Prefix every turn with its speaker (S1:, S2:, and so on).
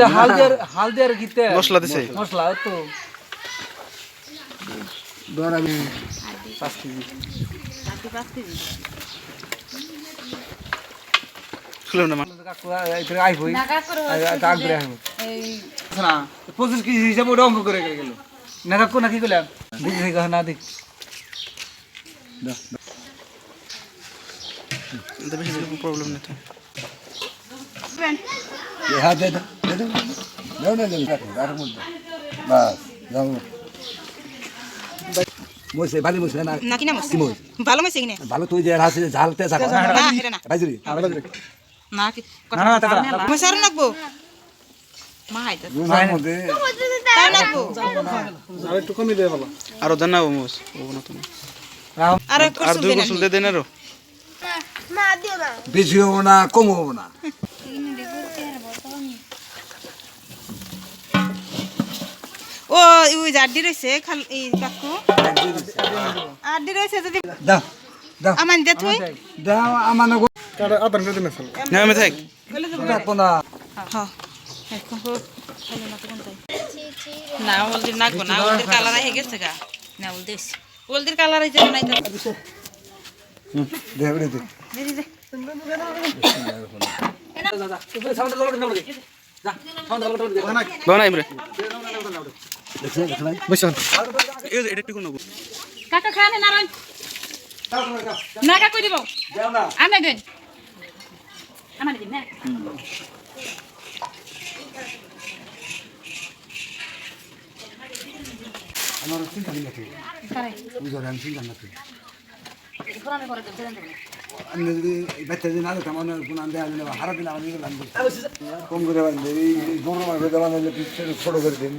S1: না
S2: মশলা দিছে।
S3: মশলা তো।
S2: খুলো না মা।
S3: কাকু এখানে আইবই
S1: নাগা করে
S3: না পঁচিশ কেজি হিসাবে অঙ্ক করে গেল। না কাকু না কি করলাম দেখি না দেখ
S2: বেশি প্রবলেম নেই তো
S4: হ্যাঁ দে দাও দে দাও দাও না দাও আর মধ্যে বাস যাও মইছে ভালো মইছে না
S5: নাকি না
S4: কি মইছে
S5: ভালো মেসে কিনে
S4: ভালো তুই যে হাসে ঝালতে থাকা
S5: না না কি মস আর নাকবো মা হাইতা
S4: মধ্যে
S2: আরও দেন না মোমোস ও না তুমি
S5: আর
S2: আর দুই গোসল দিয়ে দেন আরও।
S4: বেশি হব না। কম হব না।
S5: ও ওই জাড্ডি রইছে খাল এই কাকু। আড্ডি রইছে যদি
S4: দাও দাও।
S5: আমান দে তুই।
S4: দাও আমার নগো
S2: না আমি থাক।
S4: রাখব না।
S5: হ্যাঁ এখন হো খালি না তো কোনটাই। না হলদির নাকবো না হলদির কালার হয়ে গেছে গা। না হলদির হলদির কালার হয়ে যাবে
S4: দে দে।
S5: দে দে, দে
S2: এই এটা একটু নেব
S1: কাকা খানে নারায়ণ। না কাকু দিব? আনে দেন। আমার দিন না
S4: আমার চিন্তা নেই নাকি?
S1: বুঝলে
S4: বুঝো আমি চিন্তা
S1: নাকি?
S4: আমি যদি বাচ্চা দিন আলো তেমন কোনো আমি হারা দিন আমি কম করে বান্ধে এই দেওয়া ছোট করে দিন।